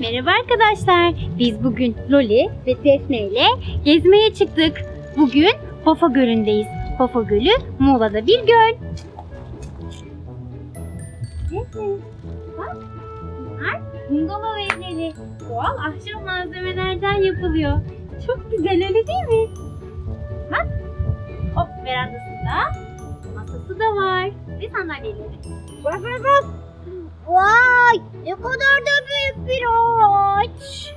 Merhaba arkadaşlar. Biz bugün Loli ve Defne ile gezmeye çıktık. Bugün Hofa Gölü'ndeyiz. Hofa Gölü Muğla'da bir göl. Evet. Bak. Bunlar bungalov evleri. Doğal ahşap malzemelerden yapılıyor. Çok güzel öyle değil mi? Bak. Hop verandasında Ve sandalyeleri. Bak bak bak. Vay ne kadar da büyük bir ağaç.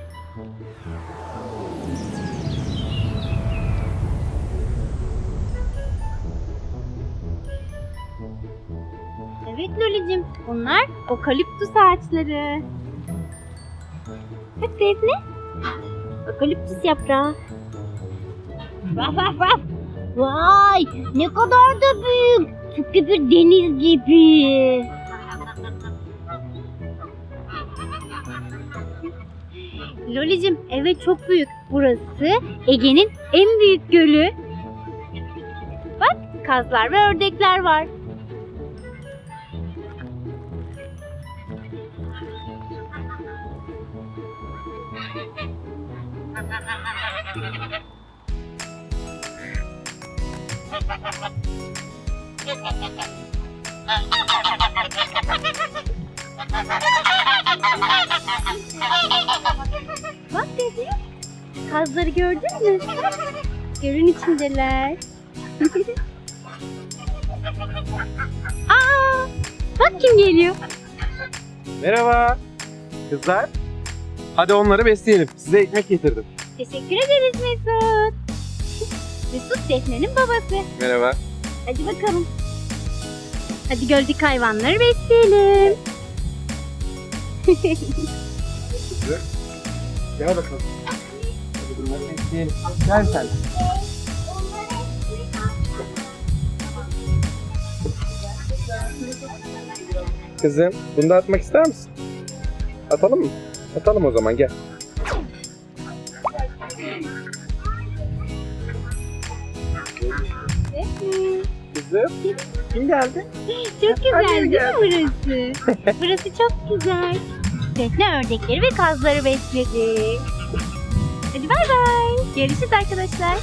Evet Lolicim bunlar okaliptüs ağaçları. Bak Defne. Okaliptüs yaprağı. Vah vah vah. Vay ne kadar da büyük. Tıpkı bir deniz gibi. Lolicim evet çok büyük. Burası Ege'nin en büyük gölü. Bak kazlar ve ördekler var. Bak dedi. Kazları gördün mü? Gölün içindeler. Aa, bak kim geliyor. Merhaba. Kızlar. Hadi onları besleyelim. Size ekmek getirdim. Teşekkür ederiz Mesut. Mesut Defne'nin babası. Merhaba. Hadi bakalım. Hadi göldeki hayvanları besleyelim. Gel bakalım. Hadi bunları besleyelim. Gel sen. Kızım, bunu da atmak ister misin? Atalım mı? Atalım o zaman gel. Defne. Kızım, kim geldi? Çok güzel Hadi değil mi burası? burası çok güzel. Defne ördekleri ve kazları besledi. Hadi bay bay. Görüşürüz arkadaşlar.